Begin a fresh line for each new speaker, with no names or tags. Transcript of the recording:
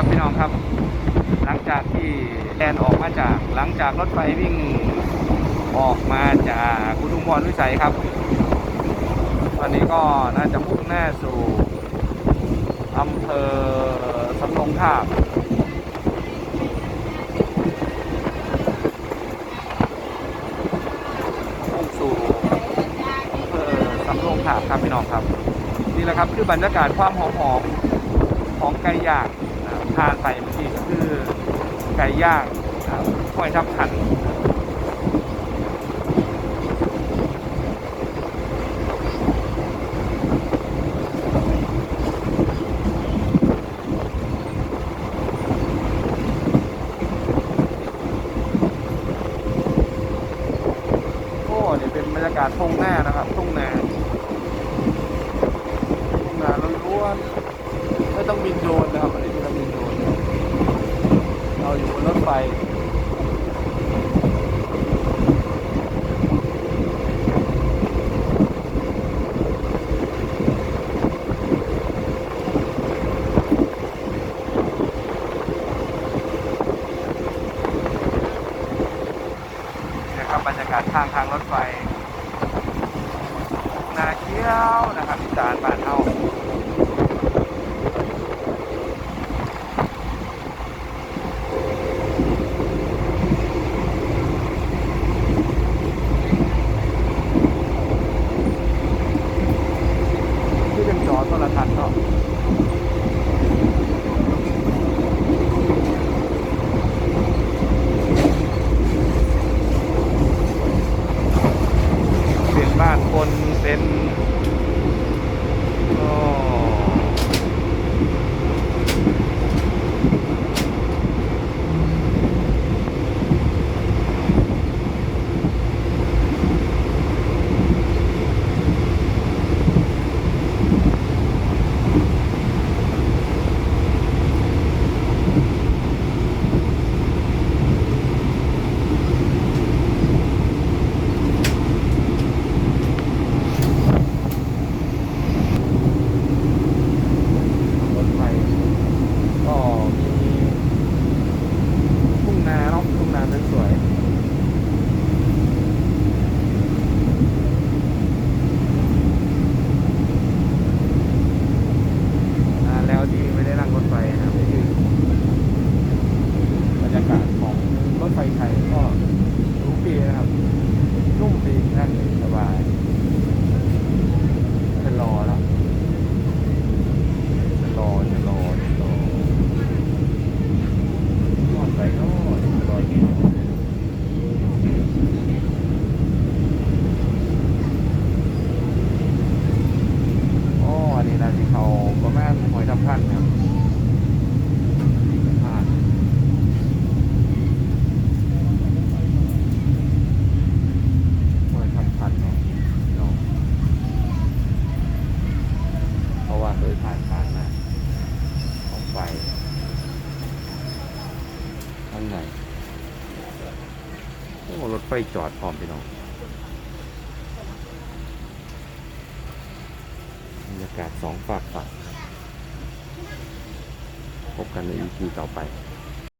ครับพี่น้องครับ หลังจากที่แดนออกมาจากหลังจากรถไฟวิ่งออกมาจากอุทุมพรวิสัยครับ ตอนนี้ก็น่าจะมุ่งหน้าสู่อำเภอสำโรงทาบมุ่งสู่อำเภอสำโรงทาบครับพี่น้องครับ นี่แหละครับคือบรรยากาศความหอมหอมๆของไก่ย่าง ทานไปเมื่อกี้ก็คือไก่ย่างห้อยทับขันโอ้นี่เป็นบรรยากาศทุ่งหน้านะครับทุ่งนาทุ่งนาล้วนๆไม่ต้องบินโดรนนะครับ ฟนะครับบรรยากาศทางทางรถไฟ นาเกี้ยวนะครับอีสานบ้านเฮา ที่ ละทันเนาะเป็นบ้านคนเป็นโอ้รถไฟก็มีทุ่งนาเนาะทุ่งนาสวยๆนานแล้วที่ไม่ได้นั่งรถไฟนะครับนี่คือบรรยากาศของรถไฟไทยก็ทุกปีนะครับ นุ่มดีนั่งสบายจะรอแล้วจะรอจะรอจะรอรอไปก็จะรอกินอ๋ออันนี้นะที่เขาประมาณหอยทับพันครับผ่านหอยทับพันเนาะเนาะเพ ราะว่าเคยผ่านผ่านมาของไฟข้างในโอ้รถไฟจอดพร้อมพี่น้องบรรยากาศสองฝากฝั่งพบกันใน EP ต่อไป